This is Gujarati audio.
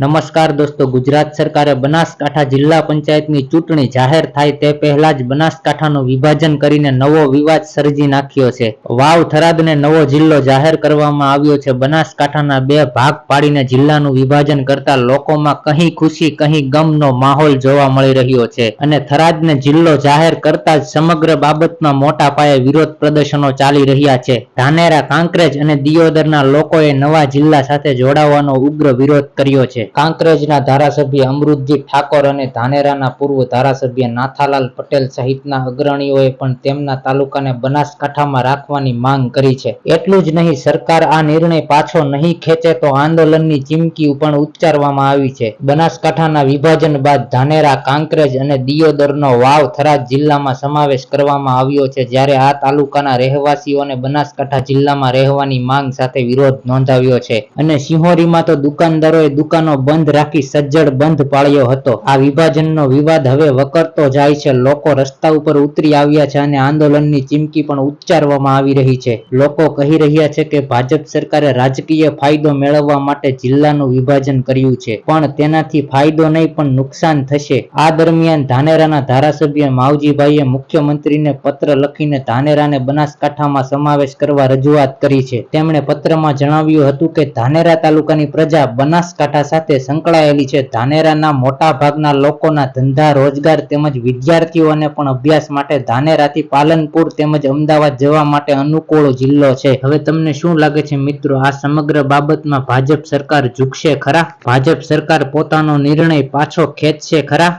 નમસ્કાર દોસ્તો, ગુજરાત સરકારે બનાસકાંઠા જિલ્લા પંચાયતની ચૂંટણી જાહેર થાય તે પહેલા જ બનાસકાંઠાનું વિભાજન કરીને નવો વિવાદ સર્જી નાખ્યો છે. વાવ થરાદને નવો જિલ્લો જાહેર કરવામાં આવ્યો છે. બનાસકાંઠાના બે ભાગ પાડીને જિલ્લાનું વિભાજન કરતા લોકોમાં કહી ખુશી કહી ગમનો માહોલ જોવા મળી રહ્યો છે અને થરાદને જિલ્લો જાહેર કરતા જ સમગ્ર બાબતમાં મોટા પાયે વિરોધ પ્રદર્શનો ચાલી રહ્યા છે. ધાનેરા, કાંકરેજ અને દિયોદરના લોકોએ નવા જિલ્લા સાથે જોડાવાનો ઉગ્ર વિરોધ કર્યો છે. કાંકરેજના ધારાસભ્ય અમૃતજી ઠાકોર અને ધાનેરાના પૂર્વ ધારાસભ્ય નાથાલાલ પટેલ સહિતના અગ્રણીઓએ પણ તેમના તાલુકાને બનાસકાંઠામાં રાખવાની માંગ કરી છે. એટલું જ નહીં, સરકાર આ નિર્ણય પાછો નહીં ખેંચે તો આંદોલનની ચીમકી પણ ઉચ્ચારવામાં આવી છે. બનાસકાંઠાના વિભાજન બાદ ધાનેરા, કાંકરેજ અને દિયોદરનો વાવ થરાદ જિલ્લામાં સમાવેશ કરવામાં આવ્યો છે, જ્યારે આ તાલુકાના રહેવાસીઓને બનાસકાંઠા જિલ્લામાં રહેવાની માંગ સાથે વિરોધ નોંધાવ્યો છે. અને સિંહોરીમાં તો દુકાનદારોએ દુકાનો બંધ રાખી સજ્જડ બંધ પાળ્યો હતો. આ વિભાજનનો વિવાદ હવે વકરતો જાય છે. લોકો રસ્તા ઉપર ઉતરી આવ્યા છે અને આંદોલનની ચીમકી પણ ઉચ્ચારવામાં આવી રહી છે. લોકો કહી રહ્યા છે કે ભાજપ સરકારે રાજકીય ફાયદો મેળવવા માટે જિલ્લાનું વિભાજન કર્યું છે, પણ તેનાથી ફાયદો નહીં પણ નુકસાન થશે. આ દરમિયાન ધાનેરાના ધારાસભ્ય માવજીભાઈએ મુખ્યમંત્રીને પત્ર લખીને ધાનેરાને બનાસકાંઠામાં સમાવેશ કરવા રજૂઆત કરી છે. તેમણે પત્રમાં જણાવ્યું હતું કે ધાનેરા તાલુકાની પ્રજા બનાસકાંઠા સાથે સંકળાયેલી છે. ધાનેરાના મોટા ભાગના લોકોના ધંધા, રોજગાર તેમજ વિદ્યાર્થીઓને પણ અભ્યાસ માટે ધાનેરાથી પાલનપુર તેમજ અમદાવાદ જવા માટે અનુકૂળ જિલ્લો છે. હવે તમને શું લાગે છે મિત્રો? આ સમગ્ર બાબતમાં ભાજપ સરકાર ઝૂકશે ખરા? ભાજપ સરકાર પોતાનો નિર્ણય પાછો ખેંચશે ખરા?